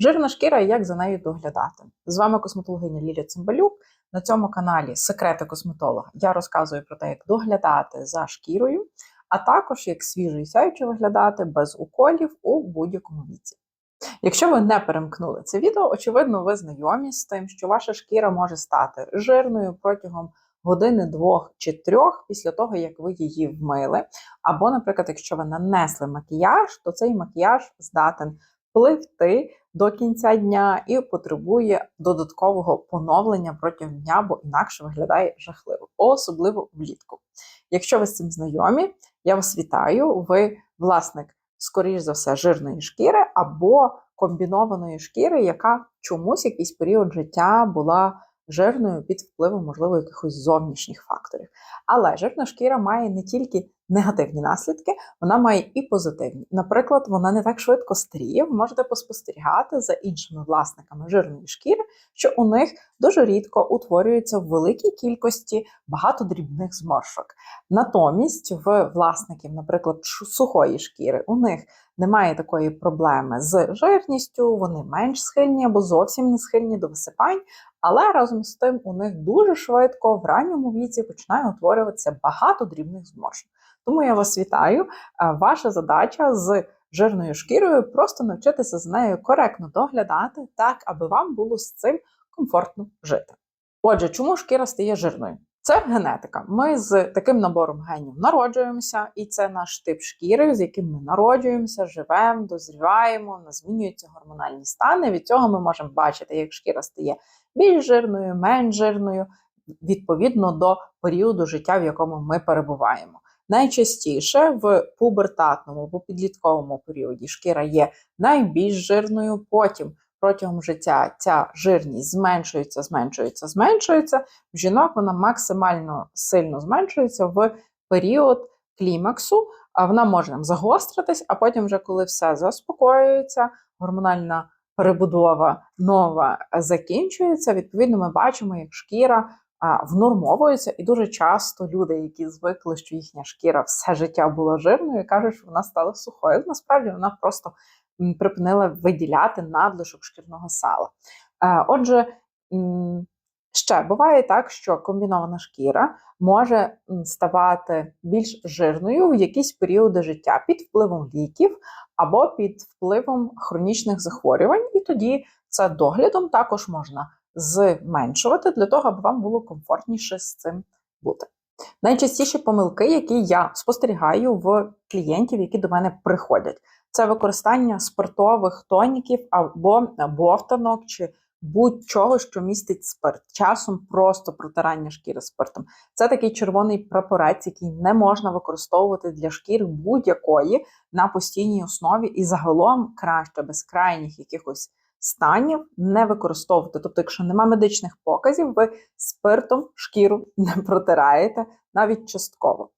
Жирна шкіра і як за нею доглядати. З вами косметологиня Лілія Цимбалюк. На цьому каналі Секрети косметолога я розказую про те, як доглядати за шкірою, а також як свіжо і сяюче виглядати без уколів у будь-якому віці. Якщо ви не перемкнули це відео, очевидно, ви знайомі з тим, що ваша шкіра може стати жирною протягом години, двох чи трьох після того, як ви її вмили. Або, наприклад, якщо ви нанесли макіяж, то цей макіяж здатен пливти до кінця дня і потребує додаткового поновлення протягом дня, бо інакше виглядає жахливо, особливо влітку. Якщо ви з цим знайомі, я вас вітаю. Ви власник, скоріш за все, жирної шкіри або комбінованої шкіри, яка чомусь якийсь період життя була жирною під впливом, можливо, якихось зовнішніх факторів. Але жирна шкіра має не тільки негативні наслідки, вона має і позитивні. Наприклад, вона не так швидко старіє. Ви можете поспостерігати за іншими власниками жирної шкіри, що у них дуже рідко утворюється в великій кількості багато дрібних зморшок. Натомість, в власників, наприклад, сухої шкіри, у них немає такої проблеми з жирністю, вони менш схильні або зовсім не схильні до висипань, але разом з тим у них дуже швидко в ранньому віці починає утворюватися багато дрібних зморшок. Тому я вас вітаю. Ваша задача з жирною шкірою просто навчитися з нею коректно доглядати, так аби вам було з цим комфортно жити. Отже, чому шкіра стає жирною? Це генетика. Ми з таким набором генів народжуємося, і це наш тип шкіри, з яким ми народжуємося, живемо, дозріваємо, нас змінюються гормональні стани. Від цього ми можемо бачити, як шкіра стає більш жирною, менш жирною, відповідно до періоду життя, в якому ми перебуваємо. Найчастіше в пубертатному або підлітковому періоді шкіра є найбільш жирною, потім протягом життя ця жирність зменшується, зменшується, зменшується. В жінок вона максимально сильно зменшується в період клімаксу, вона може загостритись, а потім, вже коли все заспокоюється, гормональна перебудова нова закінчується. Відповідно, ми бачимо, як шкіра внормовується, і дуже часто люди, які звикли, що їхня шкіра все життя була жирною, кажуть, що вона стала сухою. Насправді вона просто припинила виділяти надлишок шкірного сала. Е, отже, ще буває так, що комбінована шкіра може ставати більш жирною в якісь періоди життя під впливом ліків або під впливом хронічних захворювань, і тоді це доглядом також можна зменшувати для того, аби вам було комфортніше з цим бути. Найчастіші помилки, які я спостерігаю в клієнтів, які до мене приходять, це використання спиртових тоніків або бовтанок чи будь-чого, що містить спирт. Часом просто протирання шкіри спиртом. Це такий червоний прапорець, який не можна використовувати для шкіри будь-якої на постійній основі, і загалом краще без крайніх якихось станів не використовувати. Тобто, якщо нема медичних показів, ви спиртом шкіру не протираєте навіть частково.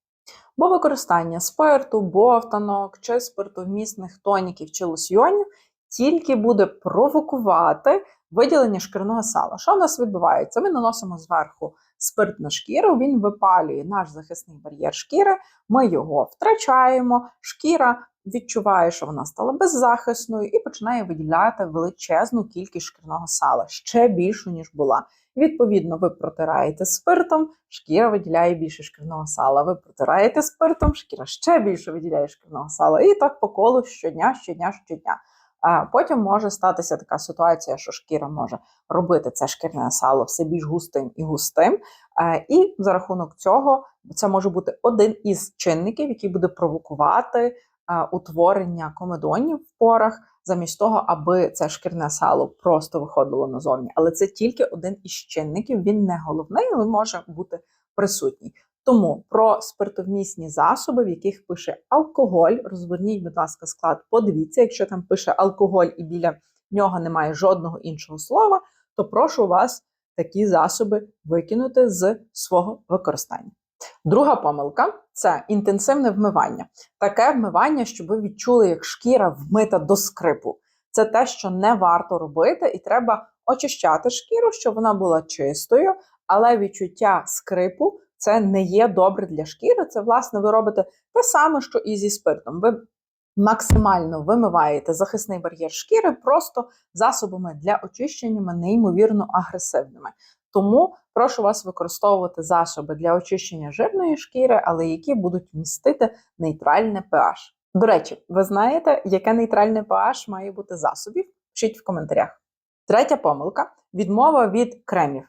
Бо використання спирту, бовтанок чи спиртовмісних тоніків чи лосьйонів тільки буде провокувати виділення шкірного сала. Що в нас відбувається? Ми наносимо зверху спирт на шкіру, він випалює наш захисний бар'єр шкіри, ми його втрачаємо, шкіра відчуває, що вона стала беззахисною, і починає виділяти величезну кількість шкірного сала, ще більшу, ніж була. Відповідно, ви протираєте спиртом, шкіра виділяє більше шкірного сала. Ви протираєте спиртом, шкіра ще більше виділяє шкірного сала. І так по колу щодня, щодня, щодня. А потім може статися така ситуація, що шкіра може робити це шкірне сало все більш густим і густим. І за рахунок цього це може бути один із чинників, який буде провокувати утворення комедонів в порах, замість того, аби це шкірне сало просто виходило назовні. Але це тільки один із чинників, він не головний, але може бути присутній. Тому про спиртовмісні засоби, в яких пише алкоголь, розверніть, будь ласка, склад, подивіться, якщо там пише алкоголь і біля нього немає жодного іншого слова, то прошу вас такі засоби викинути з свого використання. Друга помилка це інтенсивне вмивання. Таке вмивання, щоб ви відчули, як шкіра вмита до скрипу. Це те, що не варто робити, і треба очищати шкіру, щоб вона була чистою, але відчуття скрипу це не є добре для шкіри. Це, власне, ви робите те саме, що і зі спиртом. Ви максимально вимиваєте захисний бар'єр шкіри просто засобами для очищення неймовірно агресивними. Тому прошу вас використовувати засоби для очищення жирної шкіри, але які будуть містити нейтральне pH. До речі, ви знаєте, яке нейтральне pH має бути засобів? Пишіть в коментарях. Третя помилка відмова від кремів.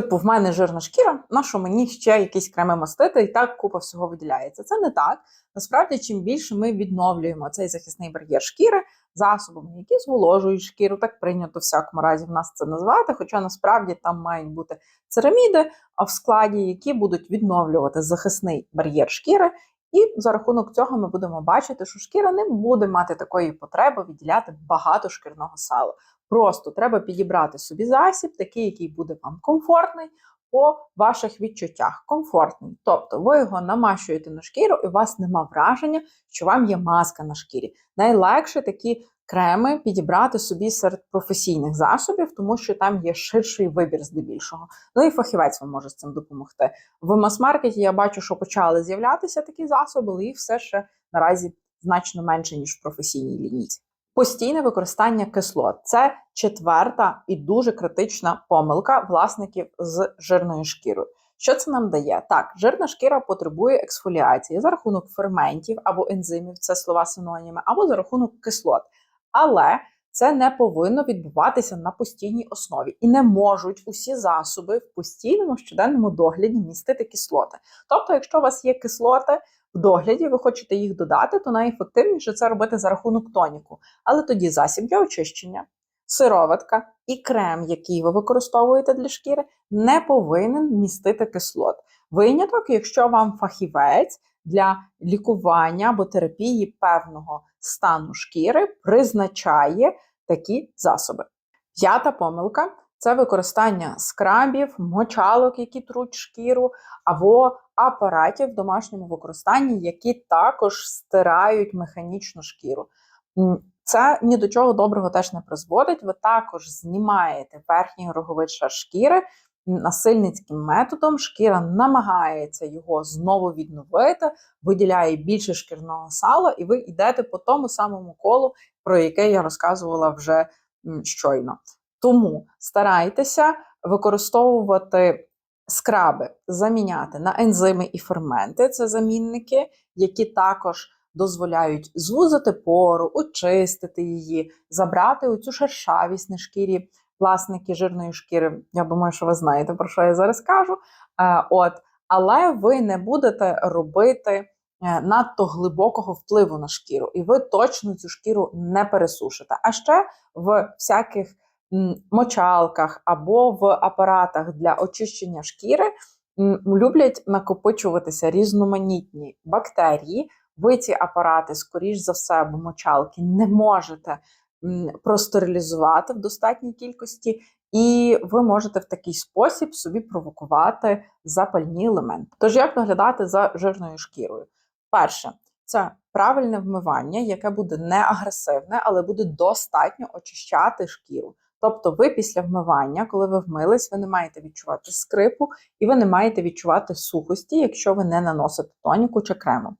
Типу, в мене жирна шкіра, на що мені ще якісь креми мастити, і так купа всього виділяється. Це не так. Насправді, чим більше ми відновлюємо цей захисний бар'єр шкіри засобами, які зволожують шкіру, так прийнято в всякому разі в нас це назвати. Хоча насправді там мають бути цераміди в складі, які будуть відновлювати захисний бар'єр шкіри. І за рахунок цього ми будемо бачити, що шкіра не буде мати такої потреби відділяти багато шкірного сала. Просто треба підібрати собі засіб, такий, який буде вам комфортний по ваших відчуттях. Комфортний. Тобто ви його намащуєте на шкіру, і у вас нема враження, що вам є маска на шкірі. Найлегше такі креми підібрати собі серед професійних засобів, тому що там є ширший вибір здебільшого. Ну і фахівець вам може з цим допомогти. В мас-маркеті я бачу, що почали з'являтися такі засоби, але їх все ще наразі значно менше, ніж в професійній лінійці. Постійне використання кислот це четверта і дуже критична помилка власників з жирною шкірою. Що це нам дає? Так, жирна шкіра потребує ексфоліації за рахунок ферментів або ензимів, це слова синоніми, або за рахунок кислот. Але це не повинно відбуватися на постійній основі і не можуть усі засоби в постійному щоденному догляді містити кислоти. Тобто, якщо у вас є кислоти, в догляді, ви хочете їх додати, то найефективніше це робити за рахунок тоніку. Але тоді засіб для очищення, сироватка і крем, який ви використовуєте для шкіри, не повинен містити кислот. Виняток, якщо вам фахівець для лікування або терапії певного стану шкіри призначає такі засоби. П'ята помилка це використання скрабів, мочалок, які труть шкіру, або апаратів в домашньому використанні, які також стирають механічну шкіру. Це ні до чого доброго теж не призводить. Ви також знімаєте верхній роговий шкіри насильницьким методом. Шкіра намагається його знову відновити, виділяє більше шкірного сала, і ви йдете по тому самому колу, про яке я розказувала вже щойно. Тому старайтеся використовувати скраби, заміняти на ензими і ферменти це замінники, які також дозволяють звузити пору, очистити її, забрати оцю шершавість на шкірі власники жирної шкіри. Я думаю, що ви знаєте, про що я зараз кажу. Е, от, Але ви не будете робити е, надто глибокого впливу на шкіру, і ви точно цю шкіру не пересушите. А ще в всяких мочалках або в апаратах для очищення шкіри люблять накопичуватися різноманітні бактерії. Ви ці апарати, скоріш за все, або мочалки не можете простерилізувати в достатній кількості, і ви можете в такий спосіб собі провокувати запальні елементи. Тож, як доглядати за жирною шкірою? Перше, це правильне вмивання, яке буде не агресивне, але буде достатньо очищати шкіру. Тобто, ви після вмивання, коли ви вмились, ви не маєте відчувати скрипу і ви не маєте відчувати сухості, якщо ви не наносите тоніку чи крему.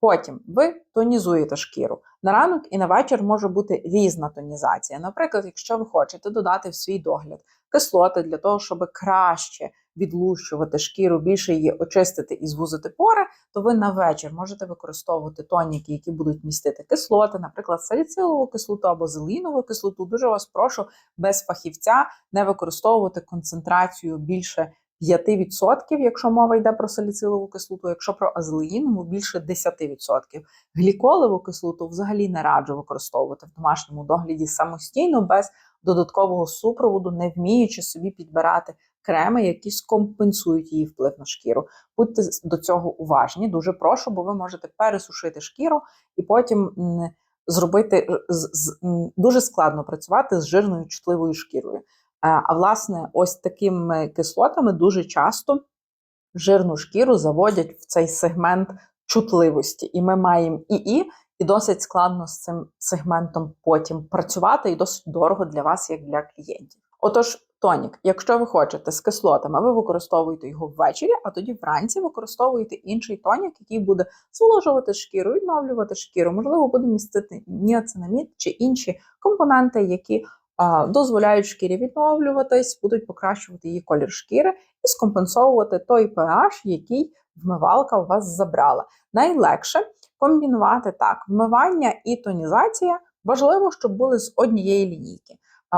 Потім ви тонізуєте шкіру. На ранок і на вечір може бути різна тонізація. Наприклад, якщо ви хочете додати в свій догляд кислоти для того, щоб краще відлущувати шкіру, більше її очистити і звузити пори, то ви на вечір можете використовувати тоніки, які будуть містити кислоти, наприклад, саліцилову кислоту або зелінову кислоту. Дуже вас прошу без фахівця не використовувати концентрацію більше 5%, якщо мова йде про саліцилову кислоту, якщо про азелеїнову більше 10%. Гліколеву кислоту взагалі не раджу використовувати в домашньому догляді самостійно, без додаткового супроводу, не вміючи собі підбирати креми, які скомпенсують її вплив на шкіру. Будьте до цього уважні, дуже прошу, бо ви можете пересушити шкіру і потім зробити дуже складно працювати з жирною чутливою шкірою. Е, а власне, ось такими кислотами дуже часто жирну шкіру заводять в цей сегмент чутливості. І ми маємо ІІ, і досить складно з цим сегментом потім працювати, і досить дорого для вас, як для клієнтів. Отож, тонік, якщо ви хочете з кислотами, ви використовуєте його ввечері, а тоді вранці використовуєте інший тонік, який буде зволожувати шкіру, відновлювати шкіру, можливо, буде містити ніацинамід чи інші компоненти, які дозволяють шкірі відновлюватись, будуть покращувати її колір шкіри і скомпенсовувати той pH, який вмивалка у вас забрала. Найлегше комбінувати так: вмивання і тонізація важливо, щоб були з однієї лінійки.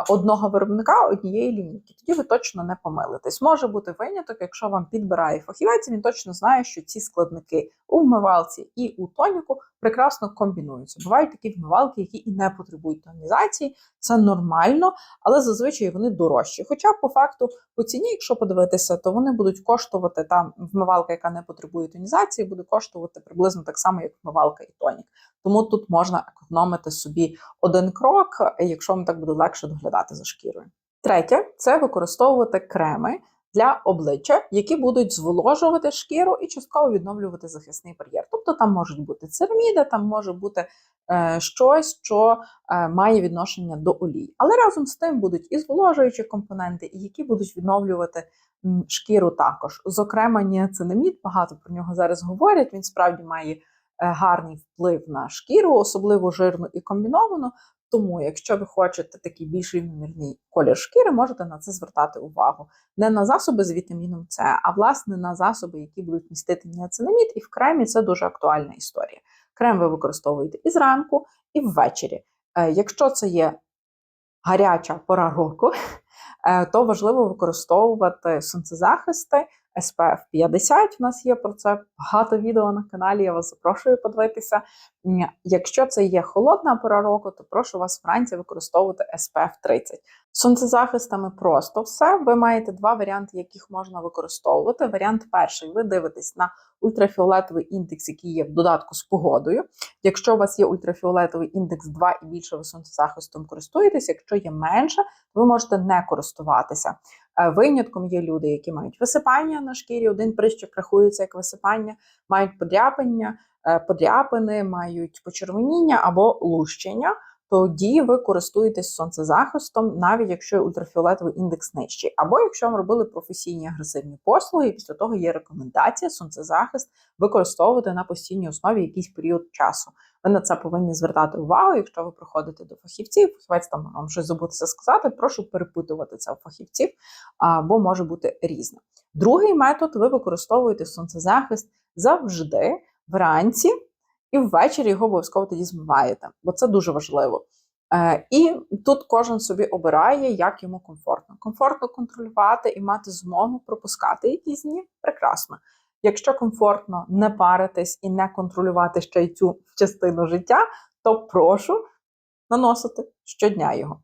Одного виробника однієї лінійки, тоді ви точно не помилитесь. Може бути виняток, якщо вам підбирає фахівець, він точно знає, що ці складники у вмивалці і у тоніку прекрасно комбінуються. Бувають такі вмивалки, які і не потребують тонізації, це нормально, але зазвичай вони дорожчі. Хоча, по факту, по ціні, якщо подивитися, то вони будуть коштувати там вмивалка, яка не потребує тонізації, буде коштувати приблизно так само, як вмивалка і тонік. Тому тут можна економити собі один крок, якщо вам так буде легше доглядати за шкірою. Третє це використовувати креми для обличчя, які будуть зволожувати шкіру і частково відновлювати захисний бар'єр. Тобто там можуть бути цераміди, там може бути е, щось, що е, має відношення до олій. Але разом з тим будуть і зволожуючі компоненти, і які будуть відновлювати шкіру також. Зокрема, ніацинамід, багато про нього зараз говорять. Він справді має. Е, гарний вплив на шкіру, особливо жирну і комбіновану. Тому, якщо ви хочете такий більш рівномірний колір шкіри, можете на це звертати увагу. Не на засоби з вітаміном С, а власне на засоби, які будуть містити ніацинамід, і в кремі це дуже актуальна історія. Крем ви використовуєте і зранку, і ввечері. Е, якщо це є гаряча пора року, е, то важливо використовувати сонцезахисти, SPF 50. У нас є про це багато відео на каналі. Я вас запрошую подивитися. Якщо це є холодна пора року, то прошу вас вранці використовувати SPF 30. Сонцезахистами просто все. Ви маєте два варіанти, яких можна використовувати. Варіант перший: ви дивитесь на ультрафіолетовий індекс, який є в додатку з погодою. Якщо у вас є ультрафіолетовий індекс 2 і більше, ви сонцезахистом користуєтесь. Якщо є менше, ви можете не користуватися. Е, винятком є люди, які мають висипання на шкірі. Один прищик рахується як висипання, мають подряпання, е, подряпини, мають почервоніння або лущення тоді ви користуєтесь сонцезахистом, навіть якщо ультрафіолетовий індекс нижчий. Або якщо вам робили професійні агресивні послуги, і після того є рекомендація сонцезахист використовувати на постійній основі якийсь період часу. Ви на це повинні звертати увагу, якщо ви приходите до фахівців, фахівець там вам щось забутися сказати, прошу перепитувати це у фахівців, бо може бути різне. Другий метод ви використовуєте сонцезахист завжди вранці і ввечері його обов'язково тоді змиваєте, бо це дуже важливо. Е, І тут кожен собі обирає, як йому комфортно. Комфортно контролювати і мати змогу пропускати якісь дні прекрасно. Якщо комфортно не паритись і не контролювати ще й цю частину життя, то прошу наносити щодня його.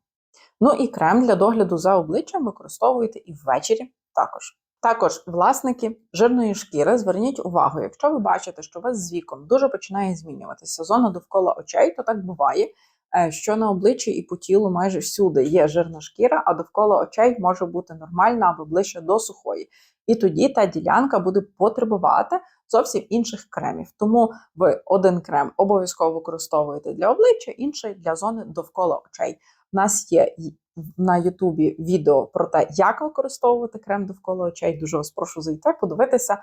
Ну і крем для догляду за обличчям використовуєте і ввечері також. Також власники жирної шкіри, зверніть увагу, якщо ви бачите, що у вас з віком дуже починає змінюватися зона довкола очей, то так буває, е, що на обличчі і по тілу майже всюди є жирна шкіра, а довкола очей може бути нормальна або ближче до сухої. І тоді та ділянка буде потребувати зовсім інших кремів. Тому ви один крем обов'язково використовуєте для обличчя, інший для зони довкола очей. У нас є на Ютубі відео про те, як використовувати крем довкола очей. Дуже вас прошу зайти, подивитися,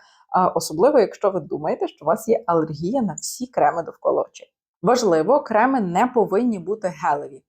особливо, якщо ви думаєте, що у вас є алергія на всі креми довкола очей. Важливо, креми не повинні бути гелеві.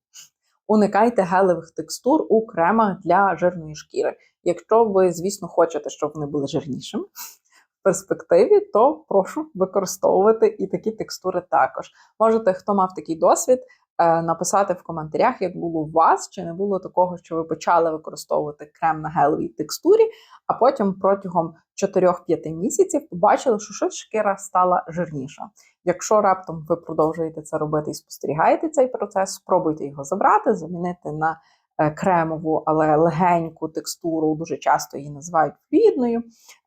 Уникайте гелевих текстур у кремах для жирної шкіри. Якщо ви, звісно, хочете, щоб вони були жирнішими в перспективі, то прошу використовувати і такі текстури також. Можете, хто мав такий досвід, написати в коментарях, як було у вас, чи не було такого, що ви почали використовувати крем на гелевій текстурі, а потім протягом 4-5 місяців побачили, що щось шкіра стала жирніша. Якщо раптом ви продовжуєте це робити і спостерігаєте цей процес, спробуйте його забрати, замінити на е, кремову, але легеньку текстуру, дуже часто її називають флюїдною,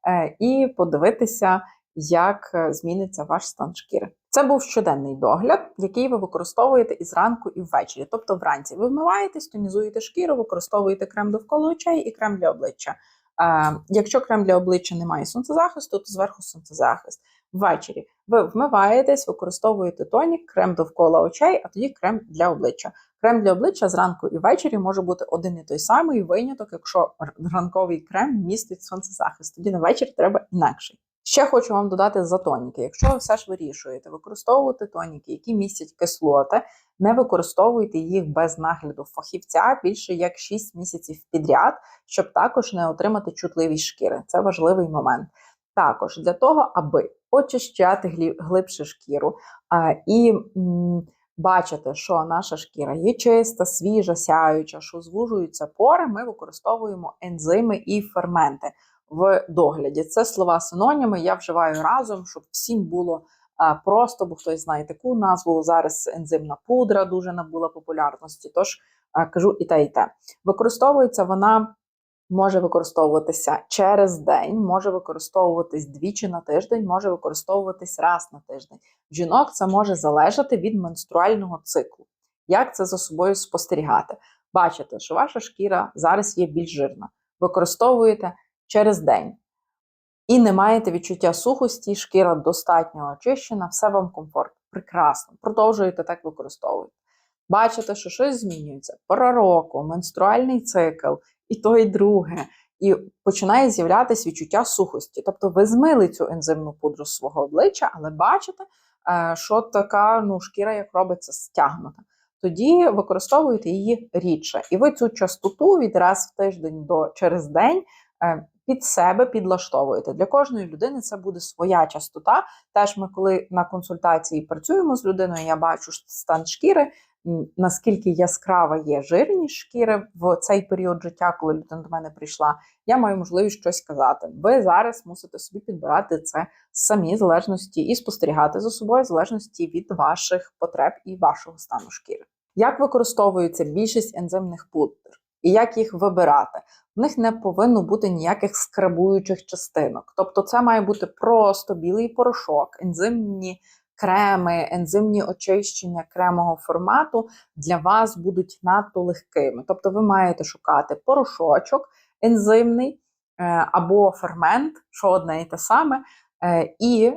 е, і подивитися, як зміниться ваш стан шкіри. Це був щоденний догляд, який ви використовуєте і зранку, і ввечері. Тобто вранці ви вмиваєтесь, тонізуєте шкіру, використовуєте крем довкола очей і крем для обличчя. Е, якщо крем для обличчя не має сонцезахисту, то зверху сонцезахист. Ввечері ви вмиваєтесь, використовуєте тонік, крем довкола очей, а тоді крем для обличчя. Крем для обличчя зранку і ввечері може бути один і той самий виняток, якщо ранковий крем містить сонцезахист. Тоді на вечір треба інакший. Ще хочу вам додати за тоніки. Якщо ви все ж вирішуєте використовувати тоніки, які містять кислоти, не використовуйте їх без нагляду фахівця більше як 6 місяців підряд, щоб також не отримати чутливість шкіри. Це важливий момент. Також для того, аби очищати глибше шкіру а, і м, бачити, що наша шкіра є чиста, свіжа, сяюча, що звужуються пори, ми використовуємо ензими і ферменти в догляді. Це слова синоніми, я вживаю разом, щоб всім було просто, бо хтось знає таку назву. Зараз ензимна пудра дуже набула популярності. Тож кажу і те, і те. Використовується вона. Може використовуватися через день, може використовуватись двічі на тиждень, може використовуватись раз на тиждень. Жінок це може залежати від менструального циклу. Як це за собою спостерігати? Бачите, що ваша шкіра зараз є більш жирна. Використовуєте через день. І не маєте відчуття сухості, шкіра достатньо очищена, все вам комфортно. Прекрасно. Продовжуєте так використовувати. Бачите, що щось змінюється. Пора року, менструальний цикл, і то, і друге. І починає з'являтися відчуття сухості. Тобто ви змили цю ензимну пудру з свого обличчя, але бачите, е, що така ну, шкіра, як робиться, стягнута. Тоді використовуєте її рідше. І ви цю частоту від раз в тиждень до через день е, під себе підлаштовуєте. Для кожної людини це буде своя частота. Теж ми, коли на консультації працюємо з людиною, я бачу стан шкіри, наскільки яскрава є жирність шкіри в цей період життя, коли людина до мене прийшла, я маю можливість щось сказати. Ви зараз мусите собі підбирати це самі залежності і спостерігати за собою залежності від ваших потреб і вашого стану шкіри. Як використовується більшість ензимних пудр і як їх вибирати? В них не повинно бути ніяких скрабуючих частинок. Тобто, це має бути просто білий порошок, ензимні креми, ензимні очищення кремового формату для вас будуть надто легкими. Тобто, ви маєте шукати порошочок ензимний е, або фермент, що одне і те саме. е, І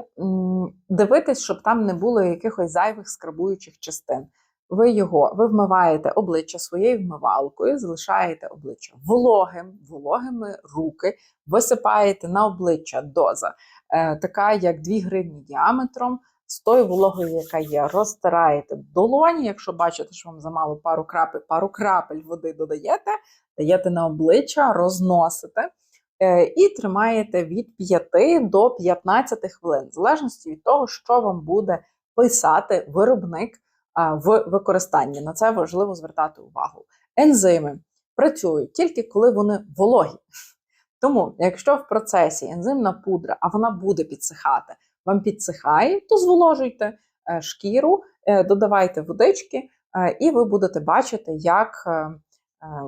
дивитись, щоб там не було якихось зайвих скрабуючих частин. Ви його ви вмиваєте обличчя своєю вмивалкою, залишаєте обличчя вологим, вологими руки, висипаєте на обличчя доза, е, така як 2 гривні діаметром. З тою вологою, яка є, розтираєте долоні. Якщо бачите, що вам замало пару крапель, пару крапель води додаєте, даєте на обличчя, розносите е, і тримаєте від 5 до 15 хвилин, в залежності від того, що вам буде писати виробник в використанні. На це важливо звертати увагу. Ензими працюють тільки коли вони вологі. Тому, якщо в процесі ензимна пудра, а вона буде підсихати, вам підсихає, то зволожуйте е, шкіру, е, додавайте водички, е, і ви будете бачити, як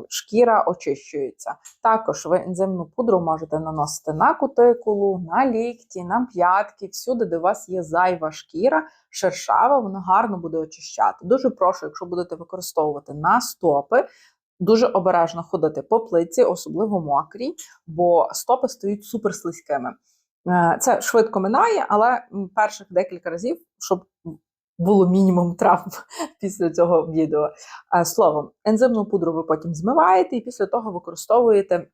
шкіра очищується. Також ви ензимну пудру можете наносити на кутикулу, на лікті, на п'ятки, всюди, де у вас є зайва шкіра, шершава, вона гарно буде очищати. Дуже прошу, якщо будете використовувати на стопи. Дуже обережно ходити по плиці, особливо мокрій, бо стопи стають суперслизькими. Е, Це швидко минає, але перших декілька разів, щоб було мінімум травм після цього відео. Е, Словом, ензимну пудру ви потім змиваєте і після того використовуєте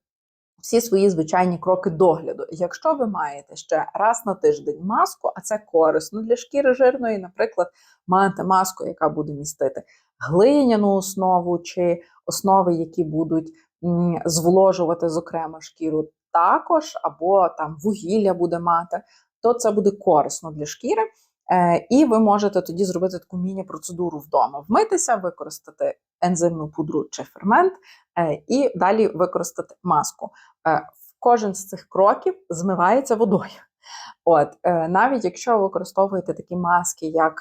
всі свої звичайні кроки догляду. Якщо ви маєте ще раз на тиждень маску, а це корисно для шкіри жирної, наприклад, маєте маску, яка буде містити глиняну основу чи основи, які будуть зволожувати, зокрема, шкіру також, або там вугілля буде мати, то це буде корисно для шкіри. Е, І ви можете тоді зробити таку міні-процедуру вдома: вмитися, використати ензимну пудру чи фермент, е, і далі використати маску. Е, Кожен з цих кроків змивається водою. От, навіть якщо ви використовуєте такі маски, як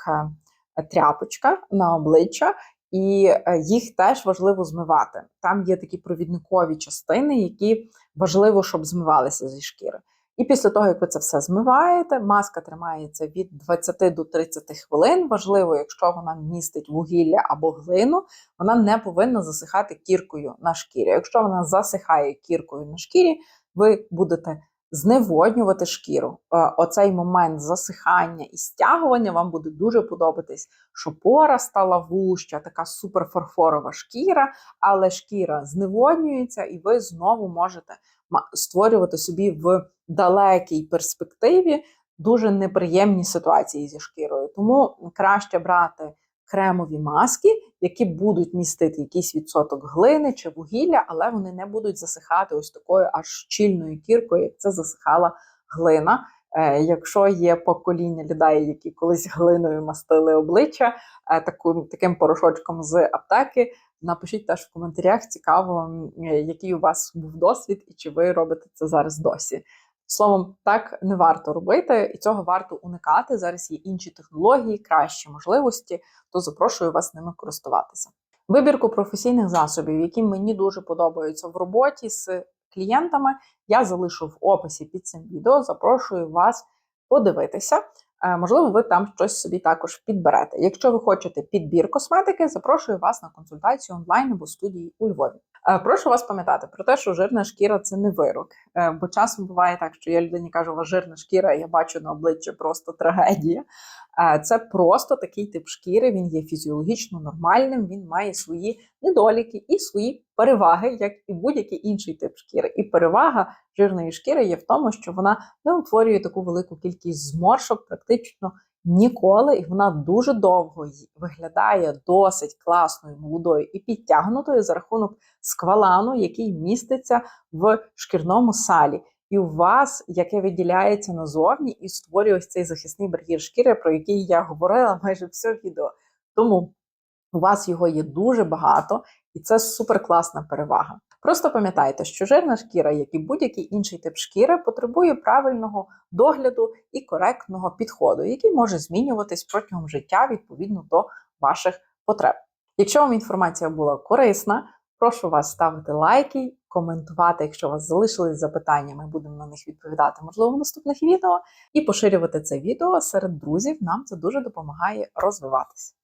тряпочка на обличчя, і їх теж важливо змивати. Там є такі провідникові частини, які важливо, щоб змивалися зі шкіри. І після того, як ви це все змиваєте, маска тримається від 20 до 30 хвилин. Важливо, якщо вона містить вугілля або глину, вона не повинна засихати кіркою на шкірі. Якщо вона засихає кіркою на шкірі, ви будете зневоднювати шкіру. Е, Оцей момент засихання і стягування вам буде дуже подобатись, що пора стала вуща, така суперфарфорова шкіра, але шкіра зневоднюється, і ви знову можете створювати собі в далекій перспективі дуже неприємні ситуації зі шкірою. Тому краще брати кремові маски, які будуть містити якийсь відсоток глини чи вугілля, але вони не будуть засихати ось такою аж щільною кіркою, як це засихала глина. Е, Якщо є покоління людей, які колись глиною мастили обличчя е, таку, таким порошочком з аптеки, напишіть теж в коментарях, цікаво, е, який у вас був досвід і чи ви робите це зараз досі. Словом, так не варто робити, і цього варто уникати. Зараз є інші технології, кращі можливості, то запрошую вас ними користуватися. Вибірку професійних засобів, які мені дуже подобаються в роботі з клієнтами, я залишу в описі під цим відео. Запрошую вас подивитися. Е, Можливо, ви там щось собі також підберете. Якщо ви хочете підбір косметики, запрошую вас на консультацію онлайн або студії у Львові. Е, Прошу вас пам'ятати про те, що жирна шкіра це не вирок. Е, Бо часом буває так, що я людині кажу, у вас жирна шкіра, я бачу на обличчі просто трагедія. Е, Це просто такий тип шкіри. Він є фізіологічно нормальним, він має свої недоліки і свої переваги, як і будь-який інший тип шкіри. І перевага жирної шкіри є в тому, що вона не утворює таку велику кількість зморшок, практично ніколи, і вона дуже довго виглядає досить класною, молодою і підтягнутою за рахунок сквалану, який міститься в шкірному салі. І у вас, яке виділяється назовні, і створює ось цей захисний бар'єр шкіри, про який я говорила майже все відео. Тому у вас його є дуже багато, і це суперкласна перевага. Просто пам'ятайте, що жирна шкіра, як і будь-який інший тип шкіри, потребує правильного догляду і коректного підходу, який може змінюватись протягом життя відповідно до ваших потреб. Якщо вам інформація була корисна, прошу вас ставити лайки, коментувати, якщо у вас залишились запитання, ми будемо на них відповідати, можливо, в наступних відео, і поширювати це відео серед друзів. Нам це дуже допомагає розвиватися.